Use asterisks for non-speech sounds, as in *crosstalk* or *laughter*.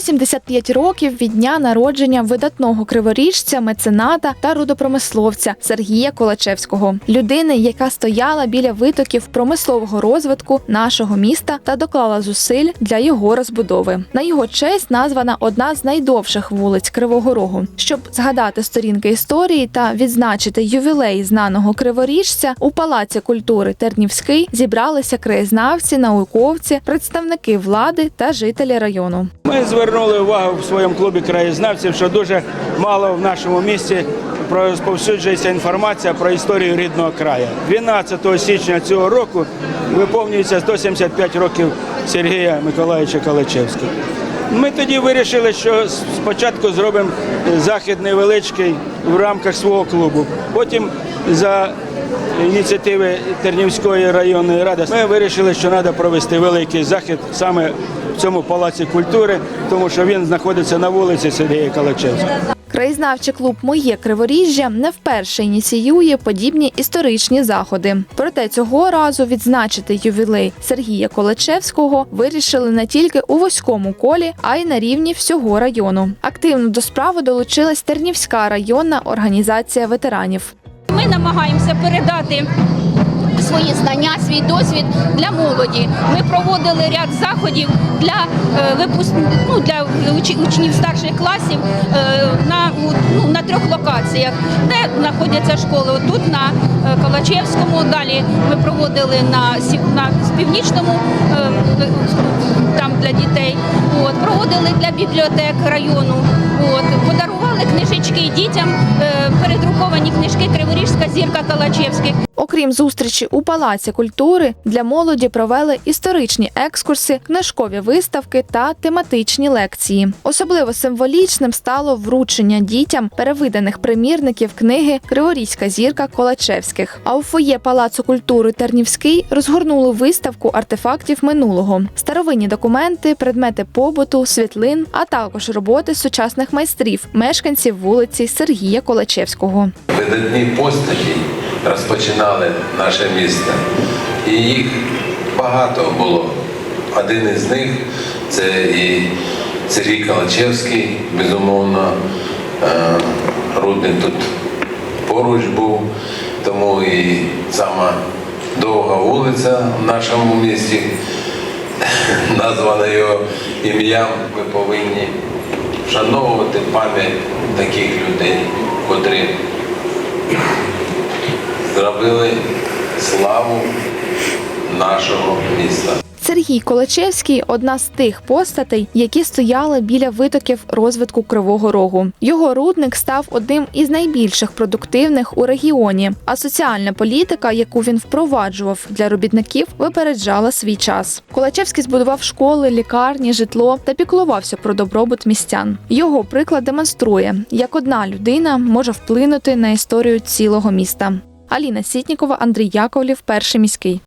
175 років від дня народження видатного криворіжця, мецената та рудопромисловця Сергія Колачевського, людини, яка стояла біля витоків промислового розвитку нашого міста та доклала зусиль для його розбудови. На його честь названа одна з найдовших вулиць Кривого Рогу. Щоб згадати сторінки історії та відзначити ювілей знаного криворіжця у палаці культури Тернівський зібралися краєзнавці, науковці, представники влади та жителі району. Ми звернули увагу в своєму клубі краєзнавців, що дуже мало в нашому місті розповсюджується інформація про історію рідного краю. 12 січня цього року виповнюється 175 років Сергія Миколаївича Калачевського. Ми тоді вирішили, що спочатку зробимо захід невеличкий в рамках свого клубу. Потім за ініціативи Тернівської районної ради ми вирішили, що треба провести великий захід саме в цьому палаці культури, тому що він знаходиться на вулиці Сергія Калачевського. Краєзнавчий клуб Моє Криворіжжя не вперше ініціює подібні історичні заходи. Проте цього разу відзначити ювілей Сергія Колачевського вирішили не тільки у вузькому колі, а й на рівні всього району. Активно до справи долучилась Тернівська районна організація ветеранів. Ми намагаємося передати свої знання, свій досвід для молоді. Ми проводили ряд заходів для е, випуск... ну, для учнів старших класів е, на, ну, на трьох локаціях, де знаходяться школи. Тут на е, Калачевському, далі ми проводили на, на північному там для дітей. От, проводили для бібліотек району. От, подарували книжечки дітям, передруковані книжки Криворіжська зірка Калачевських. Окрім зустрічі у палаці культури, для молоді провели історичні екскурси, книжкові виставки та тематичні лекції. Особливо символічним стало вручення дітям перевиданих примірників книги Криворізька зірка Колачевських. А у фоє палацу культури Тернівський розгорнули виставку артефактів минулого, старовинні документи, предмети побуту, світлин, а також роботи сучасних майстрів, мешканців вулиці Сергія Колачевського. видатні постаті розпочинали наше місто. І їх багато було. Один із них це і Сергій Калачевський, безумовно. Е, Рудник тут поруч був, тому і сама довга вулиця в нашому місті, *laughs* названа його ім'ям, ми повинні вшановувати пам'ять таких людей, котрі зробили славу нашого міста. Сергій Колачевський одна з тих постатей, які стояли біля витоків розвитку Кривого Рогу. Його рудник став одним із найбільших продуктивних у регіоні. А соціальна політика, яку він впроваджував для робітників, випереджала свій час. Колачевський збудував школи, лікарні, житло та піклувався про добробут містян. Його приклад демонструє, як одна людина може вплинути на історію цілого міста. Аліна Сітнікова, Андрій Яковлів, перший міський.